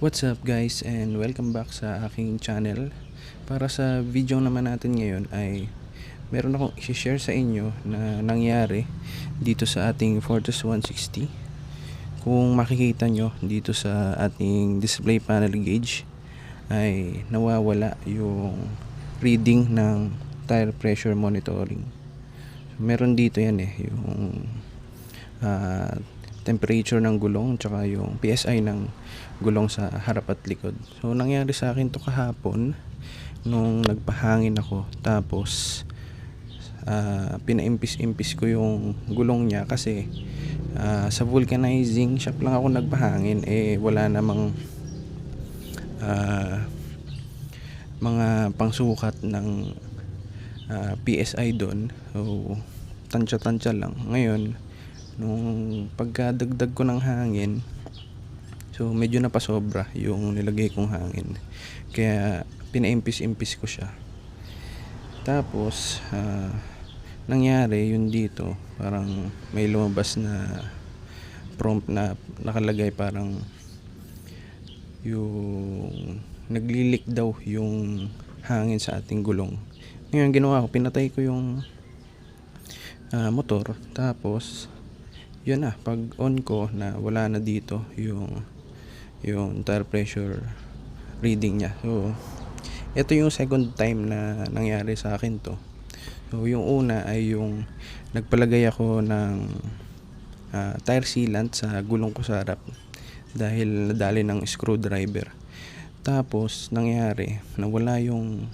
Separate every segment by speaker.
Speaker 1: What's up guys and welcome back sa aking channel. Para sa video naman natin ngayon ay meron akong i-share sa inyo na nangyari dito sa ating Fortus 160. Kung makikita nyo dito sa ating display panel gauge ay nawawala yung reading ng tire pressure monitoring. So, meron dito yan eh yung ah, temperature ng gulong tsaka yung PSI ng gulong sa harap at likod. So nangyari sa akin to kahapon nung nagpahangin ako tapos ah, pinaimpis-impis ko yung gulong niya kasi ah, sa vulcanizing shop lang ako nagpahangin eh wala namang ah, mga pangsukat ng ah, PSI doon. So tansya-tansya lang. Ngayon, nung pagkadagdag ko ng hangin, so medyo napasobra yung nilagay kong hangin. Kaya pinaimpis-impis ko siya. Tapos, ah, nangyari yun dito, parang may lumabas na prompt na nakalagay parang yung naglilik daw yung hangin sa ating gulong. Ngayon ginawa ko, pinatay ko yung ah, motor. Tapos, yun na, pag on ko na wala na dito yung yung tire pressure reading niya. So, ito yung second time na nangyari sa akin to. So, yung una ay yung nagpalagay ako ng ah, tire sealant sa gulong ko sa harap dahil nadali ng screwdriver. Tapos, nangyari, nawala yung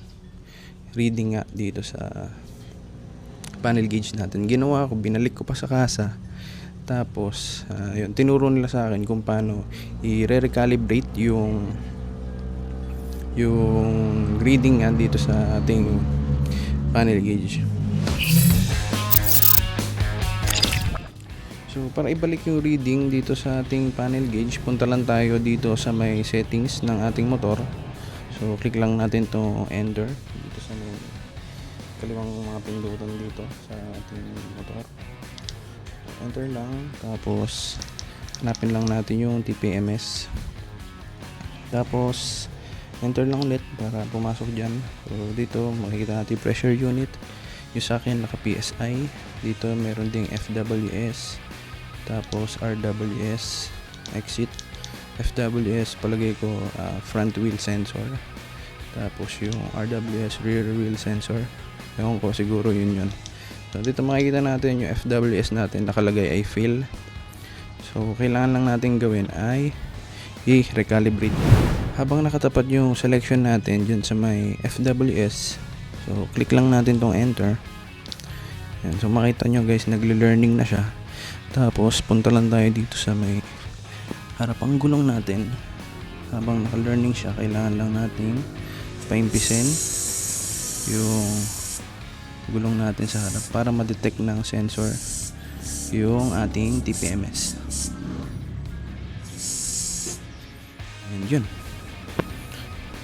Speaker 1: reading nga dito sa panel gauge natin. Ginawa ko, binalik ko pa sa kasa. Tapos, ah, yun, tinuro nila sa akin kung paano i-recalibrate yung yung reading nga dito sa ating panel gauge. So, para ibalik yung reading dito sa ating panel gauge, punta lang tayo dito sa may settings ng ating motor. So, click lang natin to enter dito sa may kaliwang mga pindutan dito sa ating motor. Enter lang, tapos hanapin lang natin yung TPMS. Tapos, enter lang ulit para pumasok dyan. So, dito makikita natin pressure unit. Yung sa akin naka PSI. Dito meron ding FWS. Tapos RWS exit. FWS palagay ko ah, front wheel sensor. Tapos yung RWS rear wheel sensor. Ewan ko siguro yun yun. So dito makikita natin yung FWS natin nakalagay ay fill. So kailangan lang natin gawin ay i-recalibrate. Habang nakatapat yung selection natin dyan sa may FWS, so click lang natin tong enter. Yan, so makita nyo guys, nagle-learning na siya. Tapos punta lang tayo dito sa may harapang gulong natin. Habang naka-learning siya, kailangan lang natin paimpisin yung gulong natin sa harap para ma-detect ng sensor yung ating TPMS. And yun.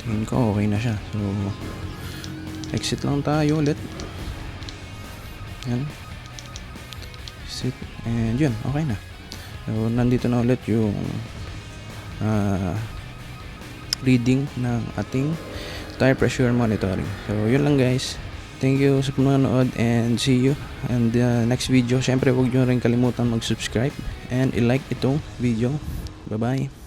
Speaker 1: Tingin ko okay na siya. So, exit lang tayo ulit. Yan. Exit. And yun, okay na. So, nandito na ulit yung ah, reading ng ating tire pressure monitoring. So, yun lang guys. Thank you sa panonood and see you in the next video. Siyempre, huwag nyo rin kalimutan mag-subscribe and i-like itong video. Bye-bye.